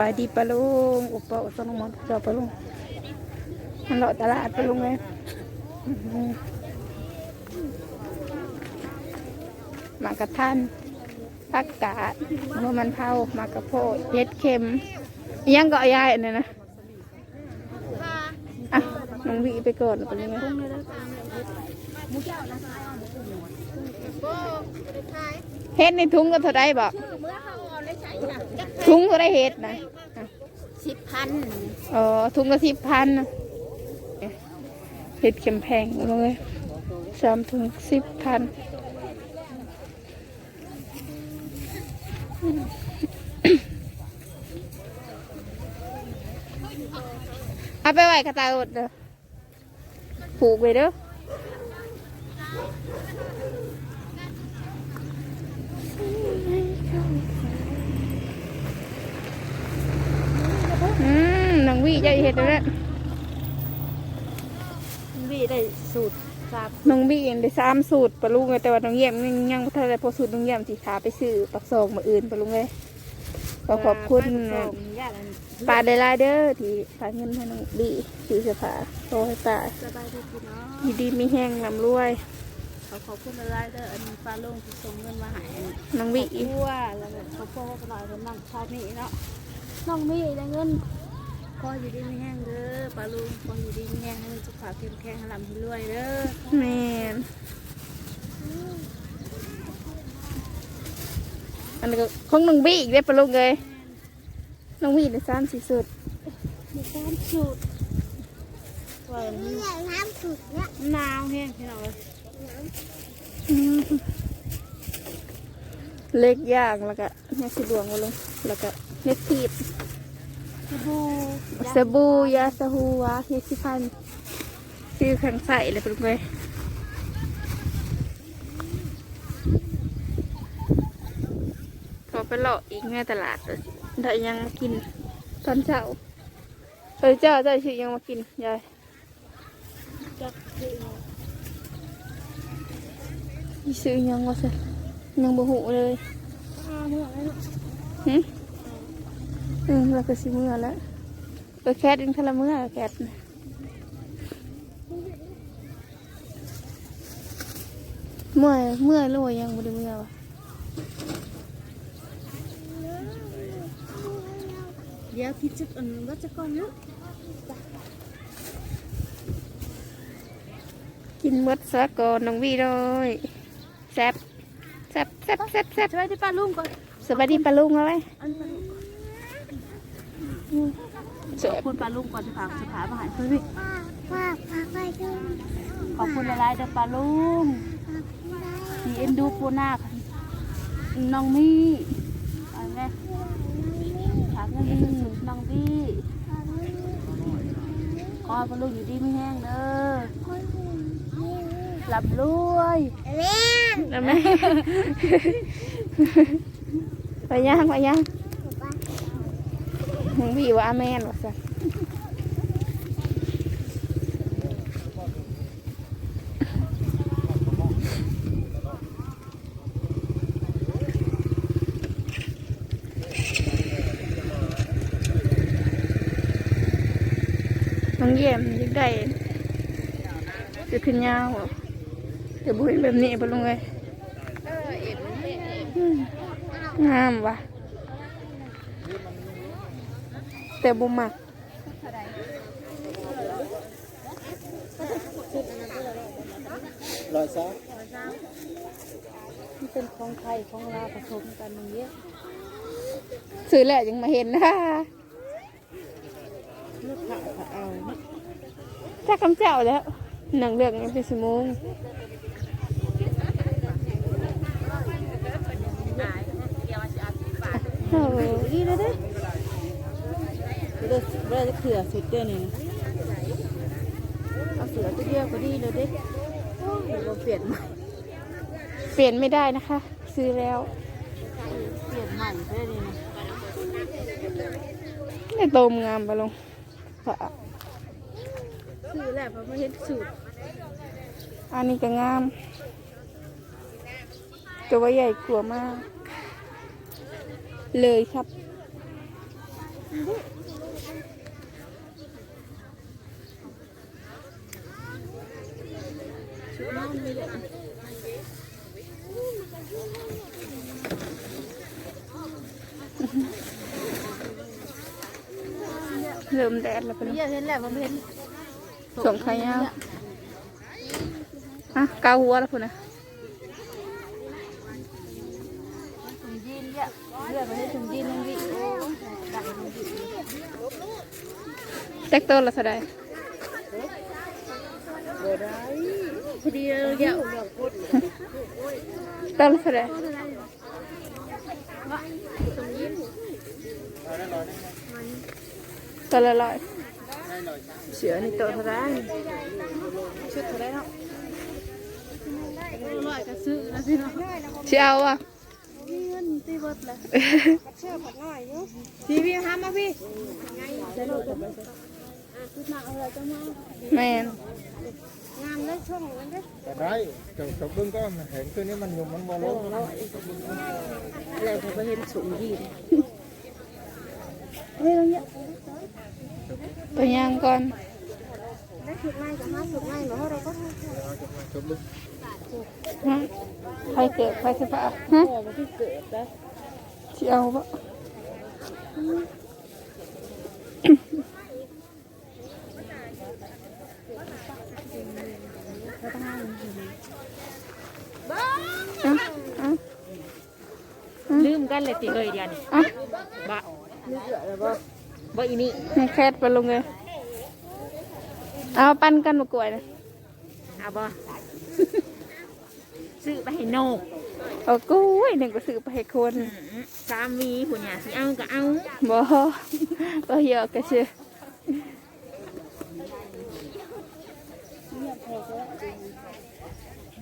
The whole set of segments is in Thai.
ปดีปะลุงอุปอุปะลงมาจอปะลุงมันเลาะตลาดปะลุงเลยมากระทันผักกาดมะมันเผามากระโพดเห็ดเข็ม ยังก็เอายายอันนี้นะอะน้องวีไปก่อนปะลุงเลยเฮ็ดในถุงก็เท่าไรบอกถุงก็ได้เฮ็ดนะ สิบพันอ๋อถุงละสิบพันเห็ดเข็มแพงเลยสามถุงสิบพันเอาไปไหว้กระตายอดเด้อผูกไปเด้อมนาง วิจะเห็ดแล้วบีได้สูตรสามน้องบี้ได้สามสูตรปะลุงเลยแต่ว่าน้องเยี่ยมยังยังบ่ทันได้พอสูตรน้องเยี่ยมสีขาไปซื้อปักซองมาอื่นปะลุงเลยก็ขอบคุณญาติป้าได้หลายเด้อที่ฝากเงินให้น้องบี้ซื้อเสื้อผ้าโตให้ป้าสบายดีพี่น้องดีดีมีแห้งลำรวยขอขอบคุณอะไรเด้ออันปลาลุงที่ส่งเงินมาให้น้องบี้ทั่วแล้วก็ขอพ่อก็หน่อยเป็นน้องชาวนี้เนาะน้องมีได้เงิน พออยู่ดีมีแห้งเด้อปลาลุงพออยู่ดีมีแห้งให้สุขภาพเข้มแข็งให้ลำให้รวยเด้อแม่นอันนี้ก็ของน้องบี้อีกได้อปะลุงเลยน้องบี้ได้สามสี่สูตรมีการสูตรว่ามันน้ำสูตรเนี่ยหนาวแห้งพี่น้องเลยอืมเล็กย่างแล้วก็เนี่ยสิดวงมาลงแล้วก็เน็ดทีบส บู่สบู่ยาสหูวะเฮสิพันชื่อขังใส่เลยเป็นไงขอไปเลาะอีกแม่ตลาดเลยได้ยังมากินตอนเช้าเออเจ้าเจ้าชื่อยังมากินยายจักคืออีซื้อยังวะสิยังบ่หูเลยอ้าวเมื่อไรเนาะหึ อืมเราก็สิเมื่อแล้วเออแคทเองทะละเมื่อแคทน่ะเมื่อยเมื่อยแล้วว่ายังบ่ได้เมื่อวะเดี๋ยวพี่จุดอันว่าจะก่อนเนาะกินหมดซะก่อนน้องวีเลยแซ่บแซ่บแซ่บแซ่บแซ่บช่วยที่ป้าลุงก่อนสวัสดีปลาลุงเอาไว้อันป้าลุงแซ่ ขอบบคุณป้าลุงก่อนที่ฝากสุขามาใหายเพื่อนพี่ขอบคุณหลายๆเด้อป้าลุงที่เอ็นดูปูนาค่ะน้องมี่เอาแม่ฝากเงินหนึ่งน้องบี้ขอให้ป้าลุงอยู่ดีไม่แห้งเด้อหลับรวยแล้วแม่ไปย่างไปย่าง น้องวีว่าแม่นว่าซะน้องเยี่ยมอยังได้จะขึ้นยาวบ่เดี๋ยวบุยแบบนี้ไปลงเลยอืมงามว่ะ แต่บุมักร้อยสามมันเป็นของไทยของลาวผสมกันอย่างเงี้ยซื้อแล้วยังมาเห็นนะลูกค้าก็เอาถ้าคำเจ้าแล้วหนังเรื่องยังเป็นสมงโอ้โหดีเลยเด้ เด้อเด้อจะเขือสุดเด้อนี่เอาเสือตัวเดียวก็ดีเลยเด้โอ้ยเราเปลี่ยนใหม่ เปลี่ยนไม่ได้นะคะ ซื้อแล้ว เปลี่ยนใหม่เด้อนี่นะได้โตมงามไปลงซื้อแล้วเพราะไม่เห็นสูตรอันนี้ก็งามตัวว่าใหญ่กลัวมาก เลยครับ เริ่มแดดแล้วปะเยเนี่ยอะเห็นแล้วมันเห็นส่งใครเอาอะเกาหัวแล้วพุ่นนะถุงยีนเยอะเลือดมันให้ถุงยีนนึงดิโอ้ดังถุงยีนแจ็คเตอร์ละสดายพอดี เลยเยอะเตอร์ละสดายเตอร์ละร้อยเสือนี่ตัวเท่าไรชุดเท่าไรเนาะร้อยก็ซื้อนะพี่น้องชิเอาอะเงินตีเบิดเลยพี่พี่ห้ามมาพี่ ใส่รถชุดหนักอะไรจะมาแมนงามเลยช่วงนั้นเด้ก็ได้แต่ตกเบื้องก็เห็นตัวนี้มันอยู่มันบ่ลงอะไรผมก็เห็นสูงยีนเฮ้ยตรงเนี้ยไปย่างก่อนได้ชุดใหม่กับห้าชุดใหม่เหรอเราก็จบลึกฮะใครเกิดใครสิฟ้าฮะพอมาที่เกิดแล้วชิเอาปะ อะอะลืมกันเลยติเอ้ยเดียวนี่อะบะบ่อีนี่ให้แคทไปลงเลย เอาปั้นกันมากล้วยนะเอาบ่ซื้อไปให้โนกเอากุ้ยหนึ่งก็ซื้อไปให้คนอืมสามีผู้หญิงสิเอาก็เอาบ่บ่เยอะก็ชื่อ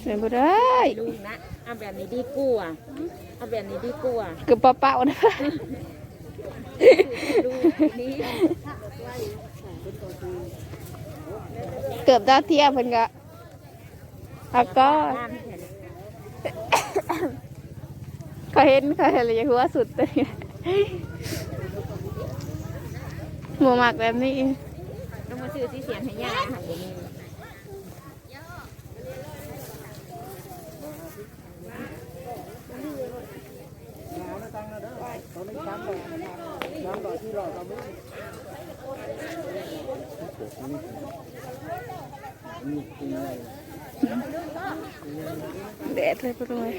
เสียบ่ได้ลูกนะเอาแบบนี้ดีกว่าเอาแบบนี้ดีกว่าเกือบเปล่าๆนะดูนี่เกือบดาวเทียมเพิ่นก็เอาก็บ้านแผ่นเขาเห็นเขาเห็นเลยหัวสุดเลยหมูหมักแบบนี้ต้องมาซื้อที่เสียงให้ย่าหันอย่างนี้ แดดเลยปะด้วย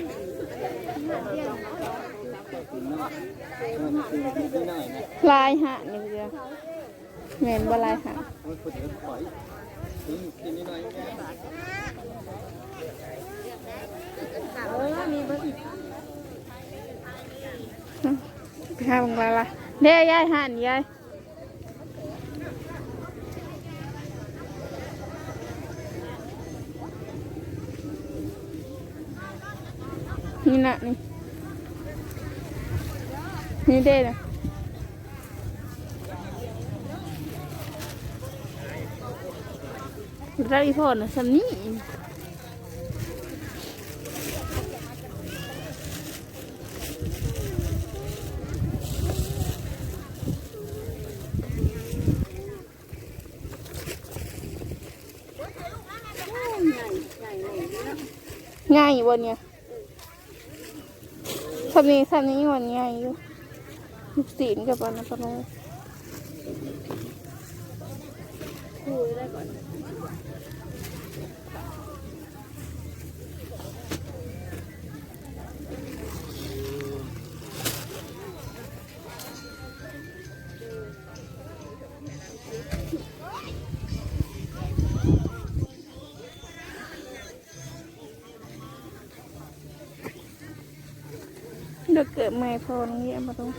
ลายหะนี่เดียวแม่นบลายหะไปหาบังลาละ เด้ยายหันยายนี่นะนี่ นี่เด้นะไรพ่อนะสำนี้ ง่ายอยู่บนเนี้ยทำนี้ทำนี้วันง่ายอยู่ลูกศีลกับวันนะปะโนคุยได้ก่อน กิดใหม่พอน้องเยี่ยมาตรง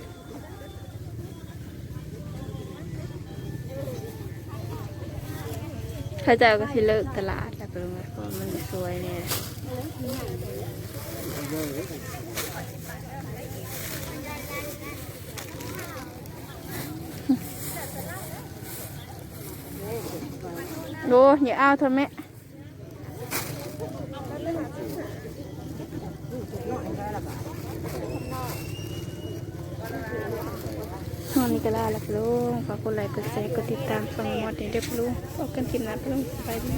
ข้าเจ้าก็สิเลิกตลาดแล้วไปโรงเรียนเพราะมันสวยเนี่ยดูอย่าเอาเถอะแม่ นอนนี่ก็ลาล้วปะลุงฝากกดไลค์กดแชร์กดติดตามฟังมอดเด็กปะลุงพบกันคลิปหน้าปะลุงสบายดี